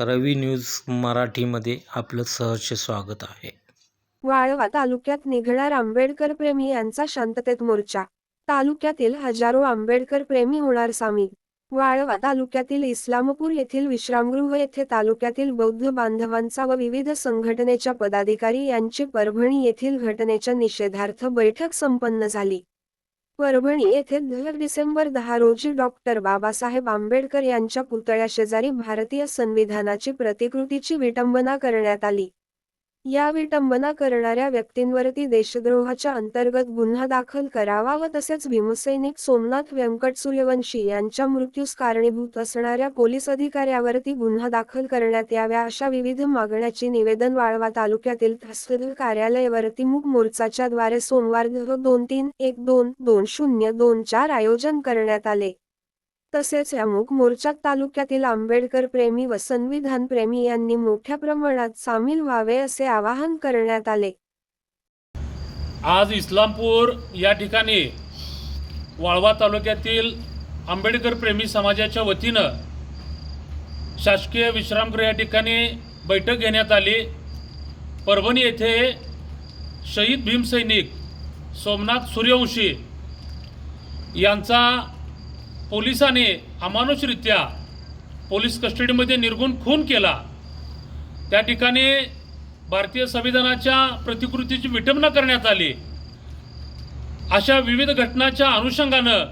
रवी news मराठीमध्ये आपलं सहर्ष स्वागत आहे. वाळवा तालुक्यात निघणार आंबेडकर प्रेमी यांचा शांततेत मोर्चा. तालुक्यातील हजारो आंबेडकर प्रेमी होणार सामील. वाळवा तालुक्यातील इस्लामपूर येथील विश्रामगृह येथे तालुक्यातील बौद्ध बांधवांचा व विविध संघटनेच्या पदाधिकारी यांची परभणी येथील घटनेच्या निषेधार्थ बैठक संपन्न झाली. परभणी येथे दर डिसेंबर दहा रोजी डॉक्टर बाबासाहेब आंबेडकर यांच्या पुतळ्या शेजारी भारतीय संविधानाची प्रतिकृतीची विटंबना करण्यात आली. या विटंबना करणाऱ्या व्यक्तींवरती देशद्रोहाच्या अंतर्गत गुन्हा दाखल करावा व तसेच भीमसैनिक सोमनाथ व्यंकट सूर्यवंशी यांच्या मृत्यूस कारणीभूत असणाऱ्या पोलीस अधिकाऱ्यावरती गुन्हा दाखल करण्यात याव्या अशा विविध मागण्याची निवेदन वाळवा तालुक्यातील तहसील कार्यालयावरती मूक मोर्चाच्या द्वारे सोमवार दोन तीन एक दोन दोन शून्य दोन चार आयोजन करण्यात आले. तसेच या मूक मोर्चात तालुक्यातील आंबेडकर प्रेमी व संविधान प्रेमी यांनी मोठ्या प्रमाणात सामील व्हावे असे आवाहन करण्यात आले. आज इस्लामपूर या ठिकाणी वाळवा तालुक्यातील आंबेडकर प्रेमी समाजाच्या वतीनं शासकीय विश्रामगृह या ठिकाणी बैठक घेण्यात आली. परभणी येथे शहीद भीमसैनिक सोमनाथ सूर्यवंशी यांचा पोलिसाने अमानुषरित्या पोलीस कस्टडीमध्ये निर्गुण खून केला. त्या ठिकाणी भारतीय संविधानाच्या प्रतिकृतीची विटंबना करण्यात आली. अशा विविध घटनाच्या अनुषंगानं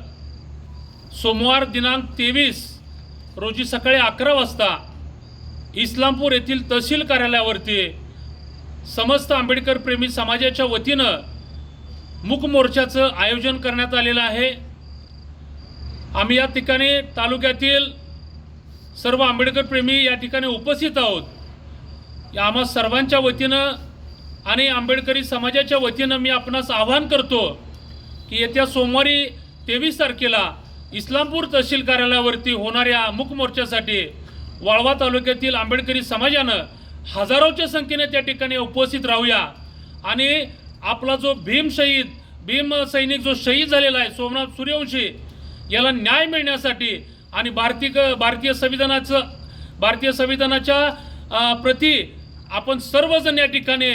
सोमवार दिनांक तेवीस रोजी सकाळी अकरा वाजता इस्लामपूर येथील तहसील कार्यालयावरती समस्त आंबेडकर प्रेमी समाजाच्या वतीनं मूक मोर्चाचं आयोजन करण्यात आलेलं आहे. आम्ही या ठिकाणी तालुक्यातील सर्व आंबेडकर प्रेमी या ठिकाणी उपस्थित आहोत. या आम्हा सर्वांच्या वतीनं आणि आंबेडकरी समाजाच्या वतीनं मी आपणास आवाहन करतो की येत्या सोमवारी तेवीस तारखेला इस्लामपूर तहसील कार्यालयावरती होणाऱ्या मूक मोर्चासाठी वाळवा तालुक्यातील आंबेडकरी समाजानं हजारोच्या संख्येने त्या ठिकाणी उपस्थित राहूया. आणि आपला जो भीम शहीद भीम सैनिक जो शहीद झालेला आहे सोमनाथ सूर्यवंशी याला न्याय मिळण्यासाठी आणि भारतीय भारतीय संविधानाचं भारतीय संविधानाच्या प्रती आपण सर्वजण या ठिकाणी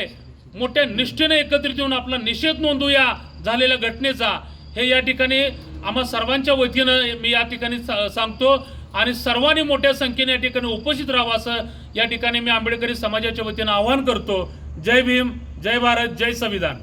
मोठ्या निष्ठेने एकत्रित येऊन आपला निषेध नोंदवूया झालेल्या घटनेचा. हे या ठिकाणी आम्हा सर्वांच्या वतीनं मी या ठिकाणी सांगतो आणि सर्वांनी मोठ्या संख्येने या ठिकाणी उपस्थित राहावं असं या ठिकाणी मी आंबेडकरी समाजाच्या वतीनं आवाहन करतो. जय भीम जय भारत जय संविधान.